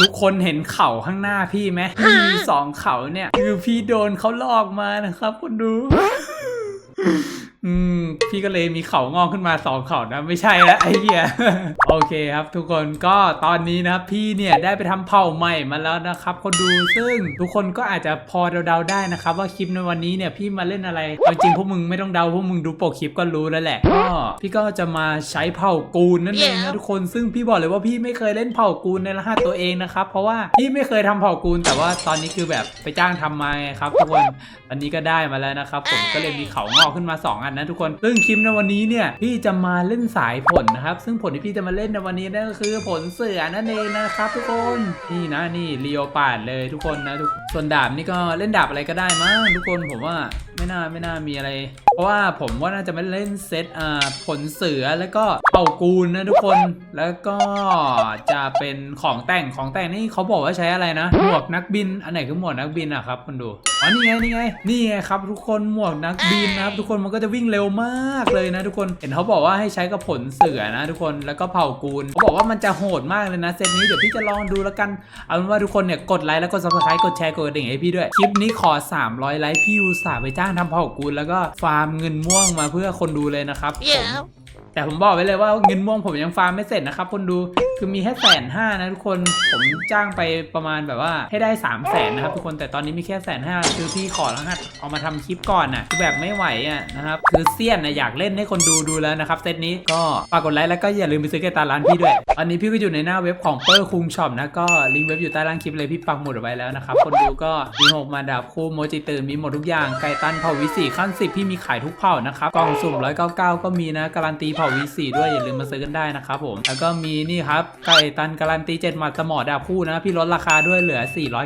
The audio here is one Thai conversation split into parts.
ทุกคนเห็นเข่าข้างหน้าพี่ไหมพี่มีสองเข่าเนี่ยคือพี่โดนเขาลอกมานะครับคนดู อืม พี่ก็เลยมีเขางอกขึ้นมาสองเขานะ ไม่ใช่แล้วไอ้เหี้ยโอเคครับทุกคนก็ตอนนี้นะพี่เนี่ยได้ไปทำเผ่าใหม่มาแล้วนะครับ คนดูซึ่งทุกคนก็อาจจะพอเดาๆได้นะครับ ว่าคลิปในวันนี้เนี่ยพี่มาเล่นอะไรเอาจริงพวกมึงไม่ต้องเดาพวกมึงดูปกคลิปก็รู้แล้วแหละก็พี่ก็จะมาใช้เผ่ากูนนั่นเองนะทุกคนซึ่งพี่บอกเลยว่าพี่ไม่เคยเล่นเผ่ากูนในรหัสตัวเองนะครับเพราะว่าพี่ไม่เคยทำเผ่ากูนแต่ว่าตอนนี้คือแบบไปจ้างทำมาไงครับทุกคนอันนี้ก็ได้มาแล้วนะครับผมก็เลยมีเขางอกขึ้นมา2อันนะทุกคน ซึ่งคลิปในวันนี้เนี่ยพี่จะมาเล่นสายผลนะครับ ซึ่งผลที่พี่จะมาเล่นในวันนี้นั่นก็คือผลเสือนั่นเองนะครับ ทุกคนนี่นะนี่เรียวปาดเลยทุกคนนะทุกส่วนดาบนี่ก็เล่นดาบอะไรก็ได้มั้งทุกคนผมว่าไม่น่าไม่น่ามีอะไร เพราะว่าผมว่าน่าจะไม่เล่นเซตอ่าผลเสือแล้วก็เป่ากูลนะทุกคนแล้วก็จะเป็นของแต่งของแต่งนี่เขาบอกว่าใช้อะไรนะหมวกนักบินอันไหนคือหมวกนักบินอะครับคุณดูอ๋อนี่ไงนี่ไงนี่ไงครับ ทุกคนหมวกนักบินนะครับ ทุกคนมันก็จะวิ่งเร็วมากเลยนะทุกคน เห็นเขาบอกว่าให้ใช้กับผลเสือนะทุกคน แล้วก็เผ่ากูลเขาบอกว่ามันจะโหดมากเลยนะเซตนี้เดี๋ยวพี่จะลองดูแล้วกัน เอาเป็นว่าทุกคนเนี่ยกดไลค์แล้วก็ซับสไครต์กดแชร์กดกระดิ่งให้พี่ด้วย คลิปนี้ขอ 300 ไลค์พี่อุตส่าห์ไปจ้างทำเผ่ากูลแล้วก็ฟาร์มเงินม่วงมาเพื่อคนดูเลยนะครับผม Yeah. แต่ผมบอกไว้เลยว่าเงินม่วงผมยังฟาร์มไม่เสร็จนะครับคนดู คือมีแค่แสนห้านะทุกคนผมจ้างไปประมาณแบบว่าให้ได้3ามแสนนะครับทุกคนแต่ตอนนี้มีแค่แสนห้าคือพี่ขอรหัสเอามาทำคลิปก่อนน่ะคือแบบไม่ไหวอะนะครับคือเซียนนะอยากเล่นให้คนดูดูแล้วนะครับเซตนี้ก็ฝากกดไลค์แล้วก็อย่าลืมไปซื้อเกตาร้านพี่ด้วยอันนี้พี่ก็อยู่ในหน้าเว็บของเปอร์คุงช็อปนะก็ลิงก์เว็บอยู่ใต้ล่างคลิปเลยพี่ปักหมุดไว้แล้วนะครับคนดูก็มีหกมาดาบคู่โมจิตื่นมีหมดทุกอย่างไก่ตันเผาวิสีขั้นสิบพี่มีขายทุกเผ่านะครับกล่องสุ่ม199ก็มีนะการันตีเผาวิสีด้วยอย่าลืมมาซื้อกันได้นะครับผมแล้วก็มีนี่ครับไก่ตันการันตี7หมัดสมอดาบคู่นะ พี่ลดราคาด้วยเหลือ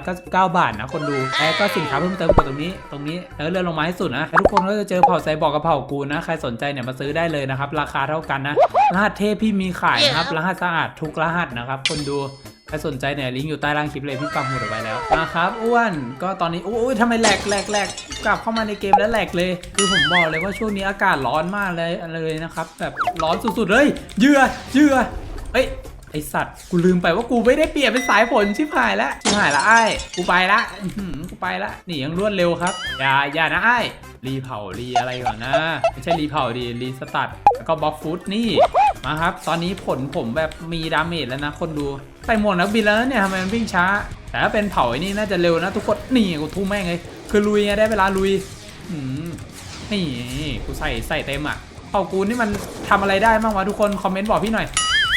499 บาทนะคนดูแล้วก็สินค้าเพิ่มเติมกดตรงนี้ตรงนี้แล้วก็เลื่อนลงมาให้สุดนะแล้วทุกคนก็จะเจอเผ่าไซบอร์กกับเผ่ากูนะ ใครสนใจเนี่ยมาซื้อได้เลยนะครับ ราคาเท่ากันนะ รหัสเทพพี่มีขายนะครับ รหัสสะอาดทุกรหัสนะครับ คนดูใครสนใจเนี่ยลิงก์อยู่ใต้ล่างคลิปเลยพี่ปักหมุดเอาไว้แล้วนะครับอ้วนก็ตอนนี้โอ้ยทำไมแหลกแหลกแหลกกลับเข้ามาในเกมแล้วแหลกเลย คือผมบอกเลยว่าช่วงนี้อากาศร้อนมากเลยเลยนะครับแบบร้อนสุดๆเลยเหยื่อเหยื่อเอ้ย ไอสัตว์กูลืมไปว่ากูไม่ได้เปลี่ยนเป็นสายฝนชิบหายแล้วชิบหายละไอ้กูไปละกูไปละนี่ยังรวดเร็วครับ อย่าอย่านะไอ้รีเผารีอะไรก่อนนะ ไม่ใช่รีเผาดีรีสตัดแล้วก็บล็อกฟุตนี่มาครับ ตอนนี้ผลผมแบบมีดาเมจแล้วนะคนดูใส่หมวกนักบินแล้วเนี่ยทำไมมันวิ่งช้า แต่ถ้าเป็นเผาไอ้นี่น่าจะเร็วนะทุกคนนี่กูทุ่มแม่งเลยคือลุยไงได้เวลาลุยนี่กูใส่ใส่เต็มอะเผากูนี่มันทำอะไรได้บ้างวะทุกคนคอมเมนต์บอกพี่หน่อย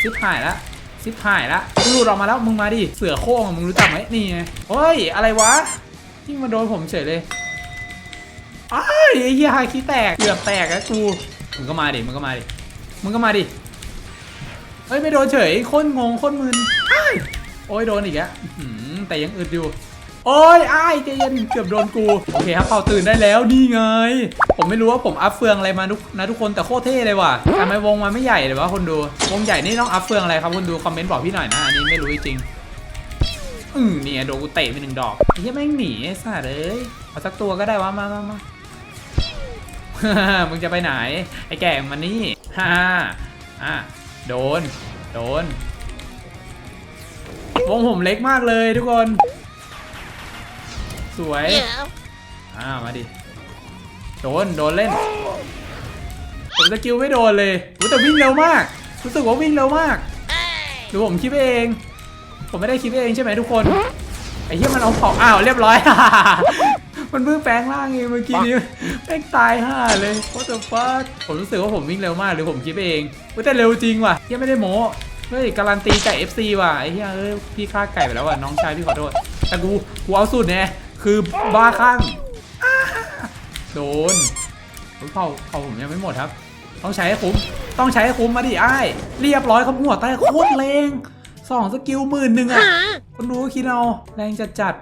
ซิปหายละ ซิปหายละกูหลุดออกมาแล้วมึงมาดิเสือโค้งอะมึงรู้จักไหมนี่ไงเฮ้ยอะไรวะยิ่งมาโดนผมเฉยเลยอ้ายไอ้เหี้ยคิแตกเกือบแตกแล้วกูมึงก็มาดิมึงก็มาดิมึงก็มาดิเฮ้ยไม่โดนเฉยโคตรงงโคตรมึนอ้ยโอ้ยโดนอีกแล้วอื้อหือแต่ยังอึดอยู่ โอ้ยอ้ายใจเย็นเกือบโดนกู โอเคครับเป่าตื่นได้แล้วนี่ไง ผมไม่รู้ว่าผมอัพเฟืองอะไรมาทุกนะทุกคนแต่โคตรเท่เลยว่ะทำไมวงมันไม่ใหญ่เลยวะคนดู วงใหญ่นี่ต้องอัพเฟืองอะไรครับคนดูคอมเมนต์บอกพี่หน่อยนะอันนี้ไม่รู้จริงอืมเนี่ยโดนกูเตะไปหนึ่งดอกเหี้ยแม่งหนีสัตว์เอ้ยเอาสักตัวก็ได้วะมามามามึงจะไปไหน ไอ้แก่มันนี่ฮ่าอะโดน โดน วงผมเล็กมากเลยทุกคน สวย Yeah. อ่ามาดิ โดน โดนเล่น ผมสกิลไม่โดนเลยอุ๊ยแต่วิ่งเร็วมาก รู้สึกว่าวิ่งเร็วมาก Hey. หรือผมคิดไปเอง ผมไม่ได้คิดไปเองใช่ไหมทุกคน ไอ้เหี้ยมันเอาเผาอ้าวเรียบร้อย มันเพิ่งแปลงร่างเองเมื่อกี้นี้แม่งตายห่าเลย what the fuck ผมรู้สึกว่าผมวิ่งเร็วมากหรือผมคิดไปเองเว้ยแต่เร็วจริงว่ะเหี้ยไม่ได้โม้เฮ้ยการันตีไก่ FC ว่ะไอ้เหี้ยเอ้ยพี่ฆ่าไก่ไปแล้วว่ะน้องชายพี่ขอโทษแต่กูกูเอาสุดเนี่ย คือบ้าคลั่งอ้าโดนเฮ้ยเผาเผาผมยังไม่หมดครับ ต้องใช้ให้คุ้ม ต้องใช้ให้คุ้มมาดิไอ้ายเรียบร้อยครับหัวใต้โคตรแรงสองสกิลหมื่นหนึ่งอะ Huh? คนดูก็คิดเอาแรงจัดจัด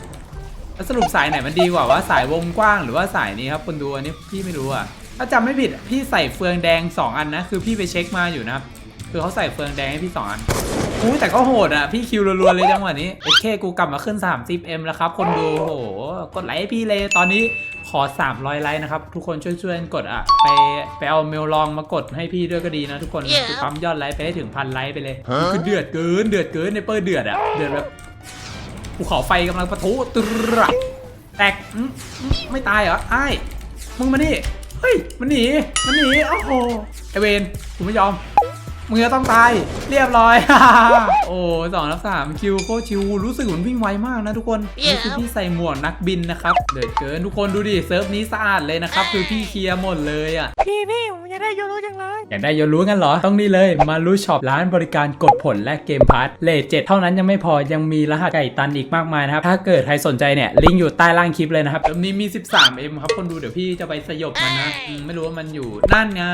ๆแล้วสรุปสายไหนมันดีกว่าว่าสายวงกว้างหรือว่าสายนี้ครับคนดูอันนี้พี่ไม่รู้อะถ้าจำไม่ผิดพี่ใส่เฟืองแดง 2 อันนะ คือพี่ไปเช็คมาอยู่นะครับ คือเขาใส่เฟืองแดงให้พี่2อันอู้แต่ก็โหดอะ พี่คิวรัวๆเลยจังหวะนี้เอเคกูกลับมาขึ้น 30M แล้วครับ คนดูโอ้โหกดไลค์ให้พี่เลยตอนนี้ขอ 300 ไลค์นะครับ ทุกคนช่วยๆกันกดอะ ไปไปเอาเมลลองมากดให้พี่ด้วยก็ดีนะทุกคนคือปั๊มยอดไลค์ไปให้ถึงพันไลค์ไปเลยคือเดือดเกินเดือดเกินในเปอร์เดือดอะเดือดแบบภูเขาไฟกำลังปะทุตระแตกอื้ออื้อไม่ตายเหรอไอ้ายมึงมานี่เฮ้ยมันหนีมันหนีโอ้โหไอเวนกูไม่ยอม มึงจะต้องตาย เรียบร้อย โอ้สองรับสามคิวโคตรชิวรู้สึกเหมือนวิ่งไวมากนะทุกคนนี่คือพี่ใส่หมวกนักบินนะครับเดือดเกินทุกคนดูดิเซิร์ฟนี้สะอาดเลยนะครับคือพี่เคลียร์หมดเลยอะพี่พี่ผมอยากได้โยโรจังเลยอยากได้โยรู้กันเหรอต้องนี่เลยมารู้ช็อปร้านบริการกดผลและเกมพาร์ทเลทเจ็ดเท่านั้นยังไม่พอยังมีรหัสไก่ตันอีกมากมายนะครับถ้าเกิดใครสนใจเนี่ยลิงก์อยู่ใต้ล่างคลิปเลยนะครับเดี๋ยวนี้มี 13M ครับคนดูเดี๋ยวพี่จะไปสยบมันนะอืมไม่รู้ว่ามันอยู่นั่นไง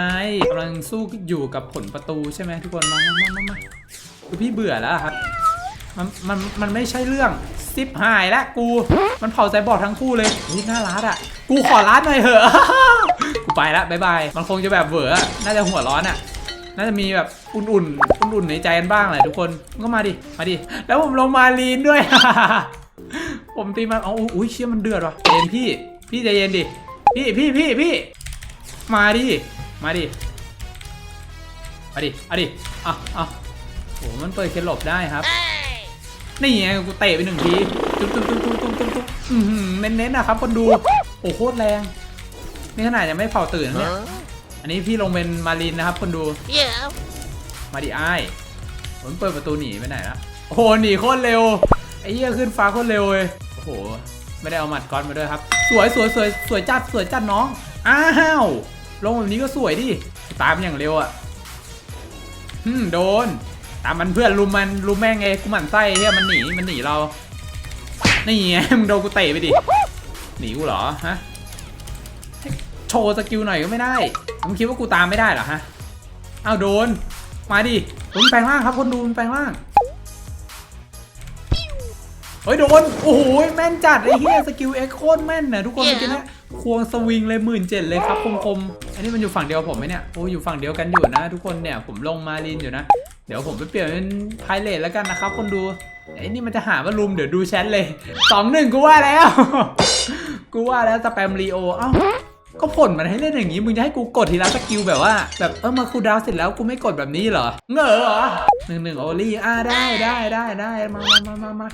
กำลังสู้อยู่กับผลประตูใช่ไหมทุกคนมามามามาคือพี่เบื่อแล้วครับ มันมันมันไม่ใช่เรื่องซิปหายแล้วกู มันเผาใจบอดทั้งคู่เลยนี่น่ารัดอะ กูขอร้านหน่อยเถอะกูไปละบายบายมันคงจะแบบเหวออน่าจะหัวร้อนอะน่าจะมีแบบอุ่นๆ อุ่นๆในใจกันบ้างแหละทุกคนก็มาดิ มาดิ แล้วผมลงมาลีนด้วย ผมตีมาเอาอุ้ยเชี่ยมันเดือดว่ะเย็นพี่ พี่ใจเย็นดิ พี่พี่พี่พี่ มาดิ มาดิ มาดิเอาดิอะอะโอ้มันเปิดเคล็ดหลบได้ครับนี่ไงกูเตะไปหนึ่งทีตุ๊บตุ๊บตุ๊บตุ๊บตุ๊บตุ๊บตุ๊บอื้อหือเน้นๆนะครับคนดูโอ้โคตรแรงนี่ขนาดยังไม่เผาตื่นนะเนี่ยอันนี้พี่ลงเป็นมารินนะครับคนดูเดี๋ยวมาดิอ้ายผมเปิดประตูหนีไปไหนละโอ้โหหนีโคตรเร็วไอ้เหี้ยขึ้นฟ้าโคตรเร็วเลยโอ้โหไม่ได้เอาหมัดก้อนมาด้วยครับ สวยสวยสวยสวยจัดสวยจัดน้องอ้าวลงแบบนี้ก็สวยดิตามอย่างเร็วอะ ฮึมโดน ตามมันเพื่อนลุมมันลุมแม่งไงกูหมั่นไส้เฮียมันหนีมันหนีเรา นี่ไงมึงโดนกูเตะไปดิ หนีกูเหรอฮะ โชว์สกิลหน่อยก็ไม่ได้มึงคิดว่ากูตามไม่ได้เหรอฮะ เอาโดน มาดิมึงแปลงร่างครับคนดูมันแปลงร่าง เฮ้ยโดน โอ้โหแม่นจัดไอ้เฮียสกิลเอ็กโคตรแม่นนะทุกคนเมื่อกี้นะควงสวิงเลยหมื่นเจ็ดเลยครับคมๆ นนี้มันอยู่ฝั่งเดียวผมไหมเนี่ยโอ้อยู่ฝั่งเดียวกันอยู่นะ ทุกคนเนี่ยผมลงมาลินอยู่นะ เดี๋ยวผมไปเปลี่ยนเป็นไพเรตแล้วกันนะครับ คนดูไอ้นี่มันจะหาว่าลุมเดี๋ยวดูแชทเลยสองหนึ่งกูว่าแล้ว กูว่าแล้วสแปมรีโอเอ้าก็ผลมันให้เล่นอย่างนี้ มึงจะให้กูกดทีละสกิลแบบว่า แบบเออมาคูดาวน์เสร็จแล้วกูไม่กดแบบนี้เหรอ เงอเหรอหนึ่งหนึ่งโอลี่อ่าได้ได้ได้ได้มามามามามา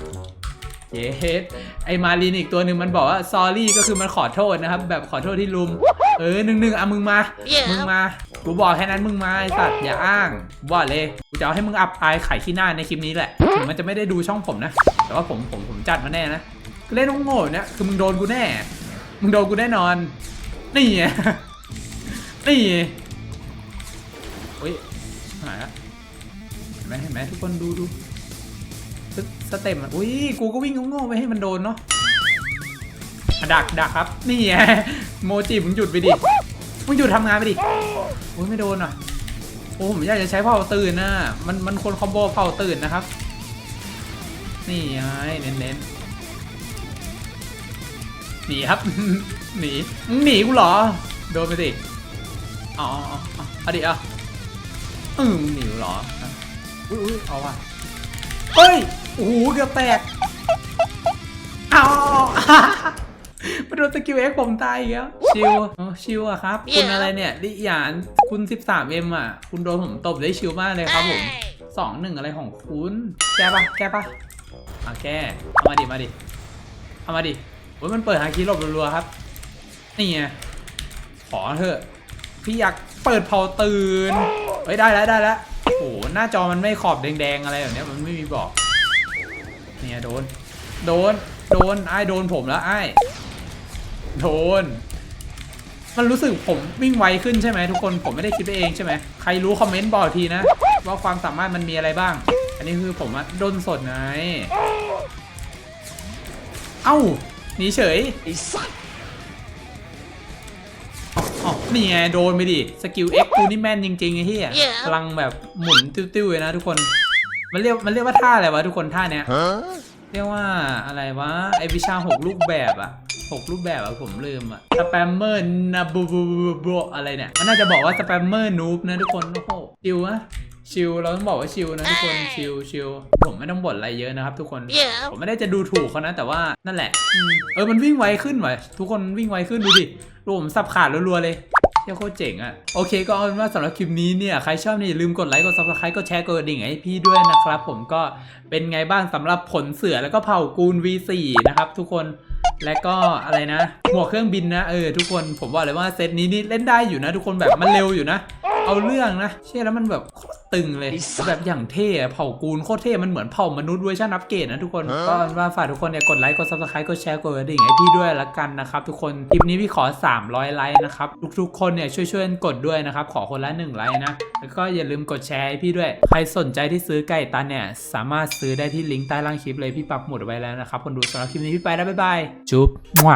เยสไอมารีนอีกตัวหนึ่งมันบอกว่า sorry ก็คือมันขอโทษนะครับ แบบขอโทษที่ลุม เออหนึ่งหนึ่งอะมึงมาเดี๋ยวมึงมา กูบอกแค่นั้นมึงมาไอสัตว์อย่าอ้างกูบอกเลย กูจะเอาให้มึงอับอายไข่ขี้หน้าในคลิปนี้แหละ ถึงมันจะไม่ได้ดูช่องผมนะ แต่ว่าผมผมผมจัดมาแน่นะคือเล่นโง่ๆเนี่ยคือมึงโดนกูแน่ มึงโดนกูแน่นอน นี่ไงนี่ไงโอ้ยหายละเห็นไหมเห็นไหมทุกคนดูดูสสเต็ปมันอุ้ยกูก็วิ่งโง่ๆไปให้มันโดนเนาะอะ ดักดักครับ นี่ไงโมจิมึงหยุดไปดิ มึงหยุดทำงานไปดิ โอ้ยไม่โดนอะ โอ้ผมอยากจะใช้เผาตื่นนะมันมันคนคอมโบเผาตื่นนะครับ นี่ไงเน้นเน้นๆหนีครับ หนีมึงหนีกูเหรอ โดนไปสิอ๋ออ๋ออ๋อเอาดิอะออมึงหนีกูเหรอ อุ้ยอุ้ยเอาว่ะ เฮ้ย โอ้โหเกือบแตกเอา มาโดนสกิลเอ็กผมตายอีกแล้วชิวอ๋อชิวอะครับ คุณอะไรเนี่ยลิหยานคุณ 13M อะ คุณโดนผมตบได้ชิวมากเลยครับผมสองหนึ่งอะไรของคุณ แก้ปะแก้ปะอะแก้เอามาดิมาดิเอามาดิโอ้ยมันเปิดหาคีย์หลบรัวๆครับ นี่ไงขอเถอะ พี่อยากเปิดเผาตื่นเฮ้ยได้แล้วได้แล้วโอ้โหหน้าจอมันไม่ขอบแดงๆอะไรแบบเนี้ยมันไม่มีบอก เนี่ยโดน โดน โดนไอ้ายโดนผมแล้วไอ้าย โดน มันรู้สึกผมวิ่งไวขึ้นใช่ไหมทุกคนผมไม่ได้คิดไปเองใช่ไหมใครรู้คอมเมนต์บอกทีนะ ว่าความสามารถมันมีอะไรบ้าง อันนี้คือผมอะโดนสดไงเอ้าหนีเฉยไอ้สัสอ๋อนี่ไงโดนไปดิ สกิล X กูนี่แม่นจริงๆไอ้เหี้ยพลังแบบหมุนติ้วๆเลยนะทุกคน มันเรียกมันเรียกว่าท่าอะไรวะทุกคนท่าเนี้ยเรียกว่าอะไรวะไอวิชาหกรูปแบบอะ หกรูปแบบอะผมลืมอะสแปมเมอร์นาบูบูบูบูอะไรเนี่ยมันน่าจะบอกว่าสแปมเมอร์นูบนะทุกคนโอ้โหชิวอะชิลเราต้องบอกว่าชิลนะทุกคนชิลชิลผมไม่ต้องบ่นอะไรเยอะนะครับ ทุกคนเดี๋ยวผมไม่ได้จะดูถูกเขานะ แต่ว่านั่นแหละอืมเออมันวิ่งไวขึ้นว่ะทุกคนวิ่งไวขึ้นดูดิดูผมสับขาดรัวๆเลยเที่ยโคตรเจ๋งอะโอเคก็เอาเป็นว่าสำหรับคลิปนี้เนี่ยใครชอบเนี่ยอย่าลืมกดไลค์กดซับสไครต์กดแชร์กดกระดิ่งให้พี่ด้วยนะครับ ผมก็เป็นไงบ้างสำหรับผลเสือแล้วก็เผ่ากูล V4 นะครับทุกคน และก็อะไรนะ หมวกเครื่องบินนะ เออ ทุกคนผมบอกเลยว่าเซตนี้นี่เล่นได้อยู่นะ ทุกคนแบบมันเร็วอยู่นะ เอาเรื่องนะ เชื่อแล้วมันแบบโคตรตึงเลย แบบอย่างเท่อะเผ่ากูลโคตรเท่ มันเหมือนเผ่ามนุษย์เวอร์ชันอัปเกรดนะทุกคนก็เป็นว่าฝากทุกคนเนี่ยกดไลค์ กดซับสไครต์กดแชร์ กดกระดิ่งให้พี่ด้วยละกันนะครับทุกคน คลิปนี้พี่ขอ 300 ไลค์นะครับ ทุกๆ คนเนี่ยช่วยๆกันกดด้วยนะครับ ขอคนละ1ไลค์นะ แล้วก็อย่าลืมกดแชร์ให้พี่ด้วย ใครสนใจที่ซื้อไก่ตันเนี่ยสามารถซื้อได้ที่ลิงก์ใต้ล่างคลิปเลยพี่ปักหมุดไว้แล้วนะครับคนดูสำหรับคลิปนี้พี่ไปแล้วบ๊ายบายจุ๊บมั่ว